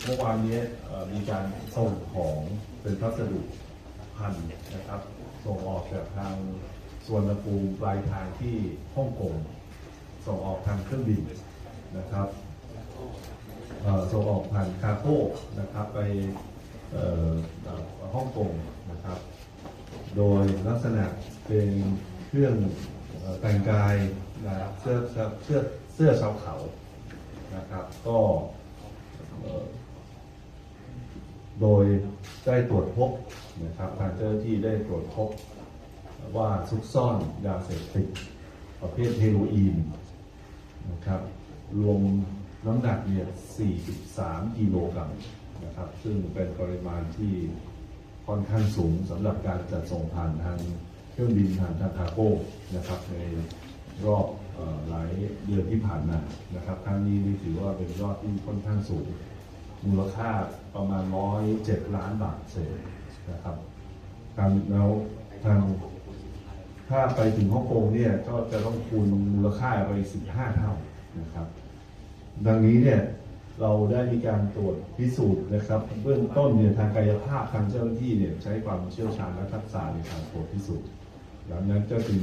เมื่อวานนี้มีการส่งของเป็นพัสดุพันธ์นะครับ ส่งออกจากทางสวนภูมิปลายทางที่ฮ่องกงส่งออกทางเครื่องบินนะครับส่งออกผ่านคาโก้นะครับไปฮ่องกงนะครับ โดยลักษณะเป็นเครื่องแต่งกายนะครับเสื้อเสื้อเสื้อเสื้อชาวเขานะครับ ก็ โดยได้ตรวจพบนะครับทางเจ้าหน้าที่ได้ตรวจพบว่าซุกซ่อนยาเสพติดประเภทเฮโรอีนนะครับรวมน้ำหนักเนี่ย 43 กิโลกรัมนะครับ ซึ่งเป็นปริมาณที่ค่อนข้างสูงสำหรับการจัดส่งผ่านทางเครื่องบินผ่านทางคาโก้นะครับในรอบออหลายเดือนที่ผ่านมานะครับครั้งนี้นี่ถือว่าเป็นยอดที่ค่อนข้างสูง มูลค่าประมาณ107ล้านบาทเศษนะครับทางแล้วทางถ้าไปถึงฮ่องกงเนี่ยก็จะต้องคูณมูลค่าไป15เท่านะครับ ดังนี้เนี่ยเราได้มีการตรวจพิสูจน์นะครับ เบื้องต้นเนี่ยทางกายภาพทางเจ้าหน้าที่เนี่ยใช้ความเชี่ยวชาญและทักษะในการตรวจพิสูจน์ดังนั้นก็จึง